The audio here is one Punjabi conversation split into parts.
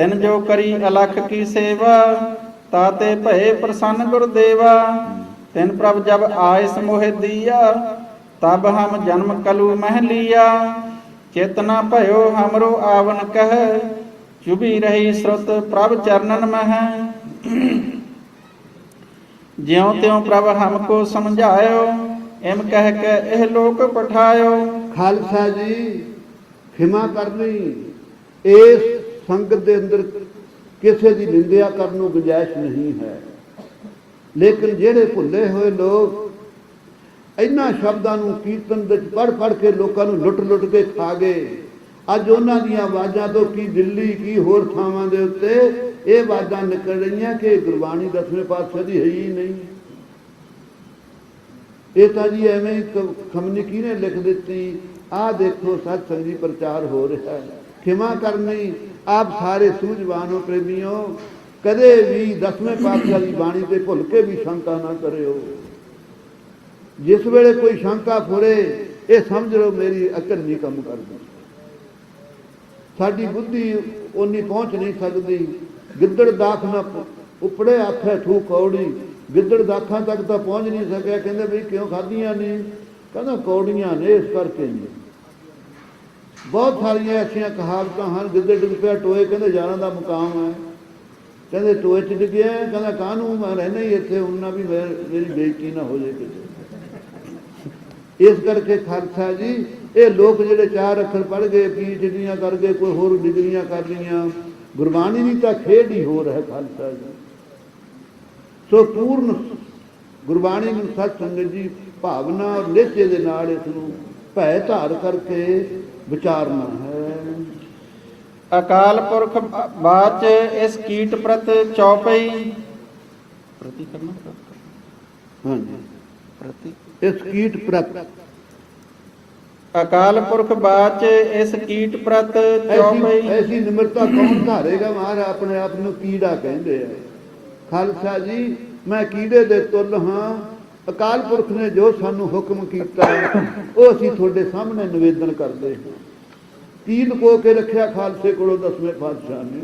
ਤਿਨ ਜੋ ਕਰੀ ਅਲਖ ਕੀ ਸੇਵਾ, ਤਾਤੇ ਭਏ ਪ੍ਰਸੰਨ ਗੁਰਦੇਵਾ। ਤਿਨ ਪ੍ਰਭ ਜਬ ਆਇਸ ਮੋਹਿ ਦੀਆ, ਤਬ ਹਮ ਜਨਮ ਕਲੂ ਮਹਿ ਲੀਆ। ਚੇਤਨਾ ਭਇਓ ਹਮਰੋ ਆਵਨ ਕਹਿ ਚੁਬੀ ਰਹੀ ਸਰਤ ਪ੍ਰਭ ਚਰਨਨ ਮਹਿ। ਜਿਉ ਤਿਉ ਪ੍ਰਭ ਹਮਕੋ ਸਮਝਾਇਓ, ਇਮ ਕਹਿ ਕੇ ਇਹ ਲੋਕ ਪਠਾਇਓ। ਖਾਲਸਾ ਜੀ, ਖਿਮਾ ਕਰਨੀ। ਇਸ ਸੰਗਤ ਦੇ ਅੰਦਰ ਕਿਸੇ ਦੀ ਨਿੰਦਿਆ ਕਰਨ ਨੂੰ ਗੁੰਜਾਇਸ਼ ਨਹੀਂ ਹੈ। ਲੇਕਿਨ ਜਿਹੜੇ ਭੁੱਲੇ ਹੋਏ ਲੋਕ ਇਹਨਾਂ ਸ਼ਬਦਾਂ ਨੂੰ ਕੀਰਤਨ ਵਿੱਚ ਪੜ ਪੜ ਕੇ ਲੋਕਾਂ ਨੂੰ ਲੁੱਟ ਲੁੱਟ ਕੇ ਖਾ ਗਏ। ਅੱਜ ਉਹਨਾਂ ਦੀਆਂ ਆਵਾਜ਼ਾਂ ਤੋਂ ਕੀ ਦਿੱਲੀ, ਕੀ ਹੋਰ ਥਾਵਾਂ ਦੇ ਉੱਤੇ ਇਹ ਆਵਾਜ਼ਾਂ ਨਿਕਲ ਰਹੀਆਂ ਕਿ ਗੁਰਬਾਣੀ ਦਸਵੇਂ ਪਾਤਸ਼ਾਹ ਦੀ ਹੈ ਹੀ ਨਹੀਂ। ਇਹ ਤਾਂ ਜੀ ਐਵੇਂ ਹੀ ਕ- ਖਮਨੀ ਕਿਹਨੇ ਲਿਖ ਦਿੱਤੀ? ਆਹ ਦੇਖੋ ਸਤ ਸੰਗੀ ਪ੍ਰਚਾਰ ਹੋ ਰਿਹਾ। ਹੈ ਖਿਮਾ ਕਰਨੀ ਆਪ ਸਾਰੇ ਸੂਝਵਾਨ ਹੋ ਪ੍ਰੇਮੀਓ, ਕਦੇ ਵੀ ਦਸਵੇਂ ਪਾਤਸ਼ਾਹ ਦੀ ਬਾਣੀ ਤੇ ਭੁੱਲ ਕੇ ਵੀ ਸ਼ੰਕਾ ਨਾ ਕਰਿਓ। ਜਿਸ ਵੇਲੇ ਕੋਈ ਸ਼ੰਕਾ ਫੁਰੇ, ਇਹ ਸਮਝ ਲਓ ਮੇਰੀ ਅਕਲ ਨਹੀਂ ਕੰਮ ਕਰਦੀ। ਸਾਡੀ ਬੁੱਧੀ ਉਨੀ ਪਹੁੰਚ ਨਹੀਂ ਸਕਦੀ। ਗਿੱਦੜ ਦਾਖ ਨਾ ਉਪੜੇ ਆਖੇ ਠੂ ਕੌੜੀ। ਗਿੱਦੜ ਦਾਖਾਂ ਤੱਕ ਤਾਂ ਪਹੁੰਚ ਨਹੀਂ ਸਕਿਆ। ਕਹਿੰਦੇ ਵੀ ਕਿਉਂ ਖਾਧੀਆਂ ਨਹੀਂ? ਕਹਿੰਦਾ ਕੌੜੀਆਂ ਨੇ ਇਸ ਕਰਕੇ ਨਹੀਂ। ਬਹੁਤ ਸਾਰੀਆਂ ਐਸੀਆਂ ਕਹਾਵਤਾਂ ਹਨ ਗਿੱਦੜ ਡਿੱਗ ਪਿਆ, ਟੋਏ ਕਹਿੰਦੇ ਯਾਰਾਂ ਦਾ ਮੁਕਾਮ ਹੈ। ਕਹਿੰਦੇ ਟੋਏ ਚ ਡਿੱਗਿਆ ਕਹਿੰਦਾ ਕਾਹਨੂੰ ਮੈਂ ਰਹਿਣਾ ਹੀ ਇੱਥੇ, ਉਹਨਾਂ ਵੀ ਮੈਂ- ਮੇਰੀ ਬੇਇੱਜ਼ਤੀ ਨਾ ਹੋ ਜਾਏ ਕਿਤੇ। ਇਸ ਕਰਕੇ ਖਾਲਸਾ ਜੀ, ਇਹ ਲੋਕ ਜਿਹੜੇ ਚਾਰ ਅੱਖਰ ਪੜ੍ਹ ਗਏ ਪੀਐਚਡੀਆਂ ਕਰ ਗਏ, ਕੋਈ ਹੋਰ ਡਿਗਰੀਆਂ ਕਰ ਲਈਆਂ ਗੁਰਬਾਣੀ ਦੀ ਤਾਂ ਖੇਡ ਹੀ ਹੋ ਹੈ ਖਾਲਸਾ ਜੀ। ਸੋ ਪੂਰਨ ਗੁਰਬਾਣੀ ਨੂੰ ਸਤ ਸੰਗਤ ਜੀ, ਭਾਵਨਾ ਔਰ ਨਿਸ਼ਚੇ ਦੇ ਨਾਲ ਇਸ ਨੂੰ ਭੈ ਧਾਰ ਕਰਕੇ ਵਿਚਾਰਨਾ ਹੈ। ਅਕਾਲ ਪੁਰਖ ਬਾਚ ਇਸ ਕੀਟ ਪ੍ਰਤ ਚੌਪਈ। ਪ੍ਰਤੀ ਕਰਨਾ ਹਾਂਜੀ। ਪ੍ਰਤੀ। ਇਸ ਕੀਟ ਪ੍ਰਤ। ਅਕਾਲ ਪੁਰਖ ਬਾਚ ਇਸ ਕੀਟ ਪ੍ਰਤ ਚੌਪਈ। ਐਸੀ ਨਿਮਰਤਾ ਕੌਣ ਧਾਰੇਗਾ ਮਹਾਰਾਜ? ਆਪਣੇ ਆਪ ਨੂੰ ਕੀੜਾ ਕਹਿੰਦੇ ਆ। ਖਾਲਸਾ ਜੀ ਮੈਂ ਕੀੜੇ ਦੇ ਤੁੱਲ ਹਾਂ। ਅਕਾਲ ਪੁਰਖ ਨੇ ਜੋ ਸਾਨੂੰ ਹੁਕਮ ਕੀਤਾ ਉਹ ਅਸੀਂ ਤੁਹਾਡੇ ਸਾਹਮਣੇ ਨਿਵੇਦਨ ਕਰਦੇ ਹਾਂ। ਕੀ ਲੁਕੋ ਕੇ ਰੱਖਿਆ ਖਾਲਸੇ ਕੋਲੋਂ ਦਸਵੇਂ ਪਾਤਸ਼ਾਹ ਨੇ।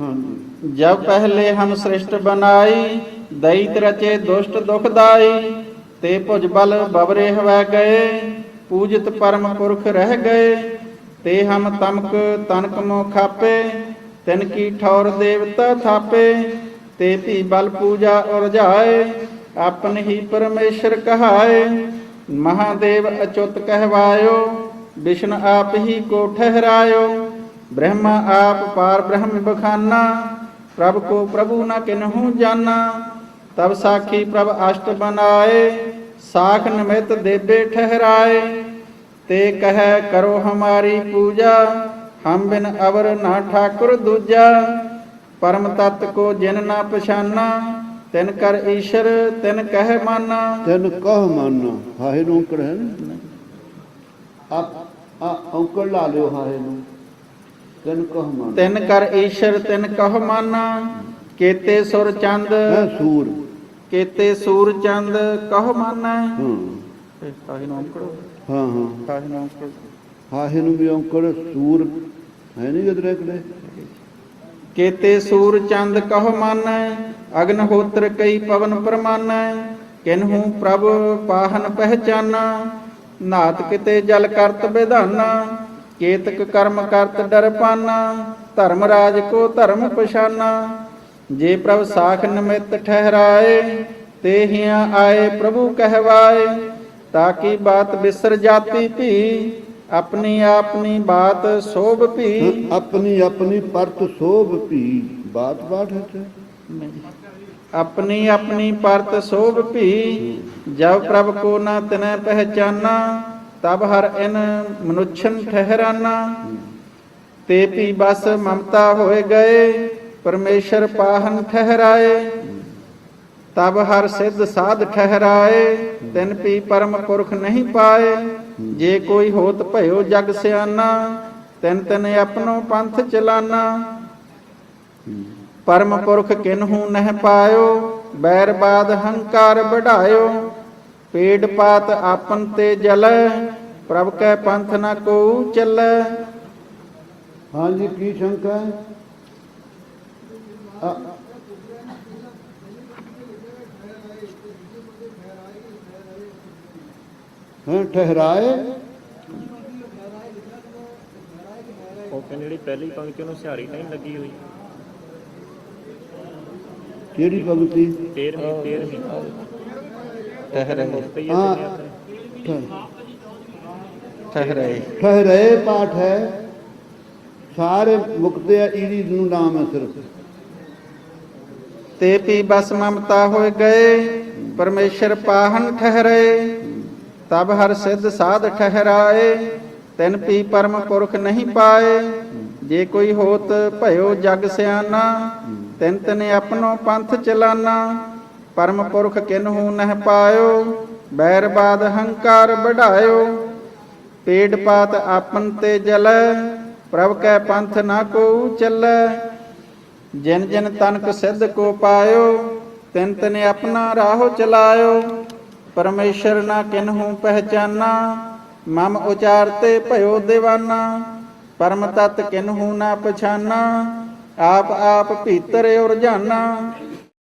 ਹਾਂਜੀ। ਜਬ ਪਹਿਲੇ ਹਮ ਸ੍ਰਿਸ਼ਟ ਬਨਾਈ ਦੈਤ ਰਚੇ ਦੁਸ਼ਟ ਦੁਖਦਾਈ ਤੇ ਭੁਜ ਬਲ ਬਵਰੇ ਹਵੈ ਗਏ, ਪੂਜਿਤ ਪਰਮ ਪੁਰਖ ਰਹਿ ਗਏ, ਤੇ ਹਮ ਤਮਕ ਤਨਕ ਮੋ ਖਾਪੇ ਤਿਨ ਕੀ ਠੌਰ ਦੇਵਤਾ ਥਾਪੇ, ਤੇ ਭੀ ਬਲ ਪੂਜਾ ਉਰਜਾਏ ਆਪਨ ਹੀ ਪਰਮੇਸ਼ਰ ਕਹਾਏ। ਮਹਾਦੇਵ ਅਚੁਤ ਕਹਿਵਾਇਓ ਵਿਸ਼ਨ ਆਪ ਹੀ ਕੋ ਠਹਿਰਾਇਓ। ਬ੍ਰਹਮਾ ਆਪ ਪਾਰ ਬ੍ਰਹਮ ਬਖਾਨਾ, ਪ੍ਰਭ ਕੋ ਪ੍ਰਭੂ ਨ ਕਿਨਹੂ ਜਾਨਾ। ਤਬ ਸਾਖੀ ਪ੍ਰਭ ਅਸ਼ਟ ਬਨਾਏ, ਸਾਖ ਨਿਮਿਤ ਦੇਬੇ ਠਹਿਰਾਏ। ਤੇ ਕਹੈ ਕਰੋ ਹਮਾਰੀ ਪੂਜਾ, ਹਮ ਬਿਨ ਅਵਰ ਨਾ ਠਾਕੁਰ ਦੂਜਾ। ਪਰਮ ਤਤ ਕੋ ਜਿਨ ਨਾ ਪਛਾਨਾ ਤਿਨ ਕਰ ਈਸ਼ਰ ਤਿਨ ਕਹਿ ਮਾਨਾ। ਤੈਨ ਕਹ ਮੰਨ ਹਾਏ ਨੂੰ ਅੰਕੜ ਹੈ ਨਾ। ਆਪ ਆ ਅੰਕੜ ਲਾ ਲਿਓ ਹਾਏ ਨੂੰ। ਤੈਨ ਕਹ ਮੰਨ। ਤਿਨ ਕਰ ਈਸ਼ਰ ਤਿਨ ਕਹ ਮਾਨਾ। ਕੇਤੇ ਸੁਰ ਚੰਦ। ਸੂਰ। ਕੇਤੇ ਸੂਰ ਚੰਦ ਕਹ ਮਾਨਾ। ਹਾਂ। ਕਾਹੀ ਨਾਮ ਕਰੋ ਹਾਂ ਹਾਂ। ਕਾਹੀ ਨਾਮ ਕਰੋ ਹਾਹੇ ਨੂੰ ਵੀ ਅੰਕੜ ਸੂਰ ਹੈ ਨਹੀਂ ਗਦਰੇ ਕਲੇ ਕੇਤੇ ਸੂਰ ਚੰਦ ਕਹ ਮਾਨੈ। ਅਗਨ ਕਈ ਪਵਨ ਪਰਮਾਨੈ ਕਿਨਹੂ ਪ੍ਰਭ ਪਾਹਨ ਪਹਿਚਾਨਾ ਨਾਤ ਕਿਤੇ ਜਲ ਕਰਤ ਵਿਧਾਨਾ ਕੇਤਕ ਕਰਮ ਕਰਤ ਡਰ ਧਰਮ ਰਾਜ ਕੋ ਧਰਮ ਪਛਾਨਾ। ਜੇ ਪ੍ਰਭ ਸਾਖ ਨਿਮਿਤ ਠਹਿਰਾਏ, ਤੇ ਹਿਆਂ ਆਏ ਪ੍ਰਭੂ ਕਹਿਵਾਏ ਤਾਕੀ ਬਾਤ ਬਿਸਰ ਜਾਤੀ ਭੀ ਆਪਣੀ ਆਪਣੀ ਬਾਤ ਸੋਭ ਭੀ। ਆਪਣੀ ਆਪਣੀ ਪਰਤ ਸੋਭ ਭੀ, ਬਾਤ ਬਾਤ ਹੈ ਤੇ। ਆਪਣੀ ਆਪਣੀ ਪਰਤ ਸੋਭ ਭੀ, ਜਬ ਪ੍ਰਭ ਕੋ ਨਾ ਤਨੈ ਪਹਿਚਾਨਾ, ਤਬ ਹਰ ਇਨ ਮਨੁੱਛਨ ਠਹਿਰਾਨਾ। ਤੇ ਭੀ ਬਸ ਮਮਤਾ ਹੋਏ ਗਏ, ਪਰਮੇਸ਼ਰ ਪਾਹਨ ਠਹਿਰਾਏ। ਤਬ ਹਰ ਸਿੱਧ ਸਾਧ ਠਹਿਰਾਏ, ਤਿਨ ਪੀ ਪਰਮ ਪੁਰਖ ਨਹੀਂ ਪਾਏ। ਜੇ ਕੋਈ ਹੋਤ ਭਇਓ ਜਗ ਸਿਆਨਾ, ਤਿਨ ਤਿਨ ਆਪਣੋ ਪੰਥ ਚਲਾਨਾ। ਪਰਮ ਪੁਰਖ ਕਿਨਹੂ ਨਹਿ ਪਾਇਓ ਬੈਰ ਬਾਦ ਹੰਕਾਰ ਵਢਾਇਓ। ਪੇੜ ਪਾਤ ਆਪਨ ਤੇ ਜਲੈ ਪ੍ਰਭ ਕੈ ਪੰਥ ਨ ਕੋ ਚੱਲੈ। ਹਾਂਜੀ ਕੀ ਸ਼ੰਕਾ ਹੈ? ਠਹਿਰਾਏ। ਉਹ ਕਹਿੰਦੇ ਜਿਹੜੀ ਪਹਿਲੀ ਪੰਕਤੀ ਉਹਨੂੰ ਸਿਹਾਰੀ ਨਹੀਂ ਲੱਗੀ ਹੋਈ। ਕਿਹੜੀ ਭਗਤੀ 13ਵੀਂ 13ਵੀਂ ਠਹਿਰੇ ਮੁਕਤੀ ਹਾਂ। ਹੈ ਤੇ ਆਪਣੇ ਠਹਿਰੇ ਠਹਿਰਾਏ ਪਾਠ ਹੈ। ਸਾਰੇ ਮੁਕਤੇ ਆ ਈੜੀ ਨੂੰ ਨਾਮ ਹੈ ਸਿਰਫ। ਤੇ ਪੀ ਬਸ ਮਮਤਾ ਹੋਏ ਗਏ ਪਰਮੇਸ਼ਰ ਪਾਹਨ ਠਹਿਰੇ। ਤਬ ਹਰ ਸਿੱਧ ਸਾਧ ਠਹਿਰਾਏ ਤਿਨ ਪੀ ਪਰਮ ਪੁਰਖ ਨਹੀਂ ਪਾਏ। ਜੇ ਕੋਈ ਹੋਤ ਭਇਓ ਜਗ ਸਿਆਨਾ ਤਿਨ ਤਨ ਆਪਣੋ ਪੰਥ ਚਲਾਨਾ, ਪਰਮ ਪੁਰਖ ਕਿਨਹੂ ਨਹਿ ਪਾਇਓ ਬੈਰਬਾਦ ਹੰਕਾਰ ਵਢਾਇਓ। ਪੇੜ ਪਾਤ ਆਪਨ ਤੇ ਜਲੈ, ਪ੍ਰਭ ਕੈ ਪੰਥ ਨਾ ਕੋ ਚੱਲੈ। ਜਿਨ ਜਿਨ ਤਨਕ ਸਿੱਧ ਕੋ ਪਾਇਓ, ਤਿਨ ਤਿਨ ਆਪਣਾ ਰਾਹੋ ਚਲਾਇਓ। ਪਰਮੇਸ਼ਰ ਨਾ ਕਿਨਹੂ ਪਹਿਚਾਨਾ, ਮਮ ਉਚਾਰਤੇ ਭਇਓ دیਵਾਨਾ ਪਰਮ ਤਤ ਕਿਨਹੂ ਨਾ ਪਛਾਨਾ ਆਪ ਆਪ ਭੀਤਰ ਉਰਜਾਨਾ